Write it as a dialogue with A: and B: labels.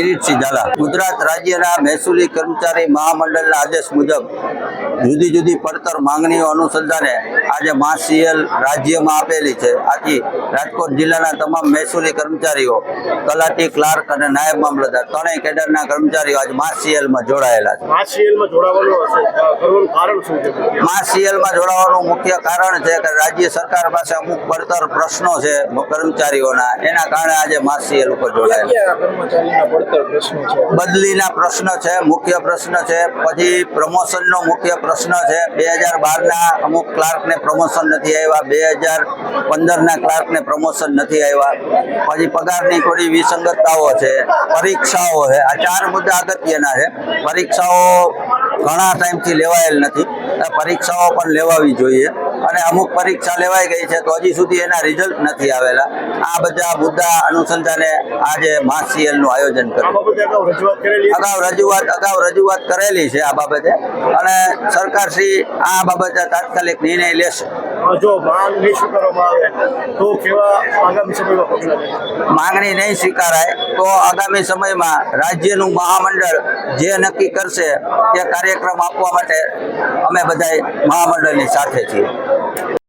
A: કિરીટસિંહ ઝાલા. ગુજરાત રાજ્યના મહેસૂલી કર્મચારી મહામંડળના આદેશ મુજબ જુદી જુદી પડતર માંગણીઓ અનુસંધાને આજે માસીએલ રાજ્યમાં આપેલી છે. આથી રાજકોટ જિલ્લાના તમામ મહેસૂલી કર્મચારીઓ તલાટી ક્લાર્ક અને નાયબ મામલતદાર ત્રણેય કેડરના કર્મચારીઓ આજે માસીએલમાં જોડાયેલા છે.
B: આ સીએલમાં જોડાવાનું કારણ શું છે?
A: મા સીએલમાં જોડાવાનું મુખ્ય કારણ છે કે રાજ્ય સરકાર પાસે અમુક પડતર પ્રશ્નો છે કર્મચારીઓના. એના કારણે આજે મા સીએલ ઉપર જોડાયેલા બદલીના પ્રશ્ન છે, મુખ્ય પ્રશ્ન છે, પછી પ્રમોશનનો મુખ્ય પ્રશ્ન છે. બે હજાર બારના અમુક ક્લાર્કને પ્રમોશન નથી આવ્યા, બે હજાર પંદરના ક્લાર્કને પ્રમોશન નથી આવ્યા. પછી પગારની થોડી વિસંગતતાઓ છે, પરીક્ષાઓ છે. આ ચાર મુદ્દા અગત્યના છે. પરીક્ષાઓ ઘણા ટાઈમથી લેવાયેલ નથી. પરીક્ષાઓ પણ લેવાવી જોઈએ. અને અમુક પરીક્ષા લેવાઈ ગઈ છે તો હજી સુધી એના રિઝલ્ટ નથી આવેલા. આ બધા મુદ્દા અનુસંધાને આજે માસીએલનું આયોજન કર્યું.
B: અગાઉ રજૂઆત
A: અગાઉ રજૂઆત કરેલી છે આ બાબતે. અને સરકારશ્રી આ બાબતે તાત્કાલિક નિર્ણય લેશે.
B: જો માંગ નહીં સ્વીકારવામાં આવે તો કેવા આગામી સમયમાં લેશે?
A: માંગણી નહીં સ્વીકારાય તો આગામી સમયમાં રાજ્યનું મહામંડળ જે નક્કી કરશે તે કાર્યક્રમ આપવા માટે અમે બધા મહામંડળની સાથે છીએ.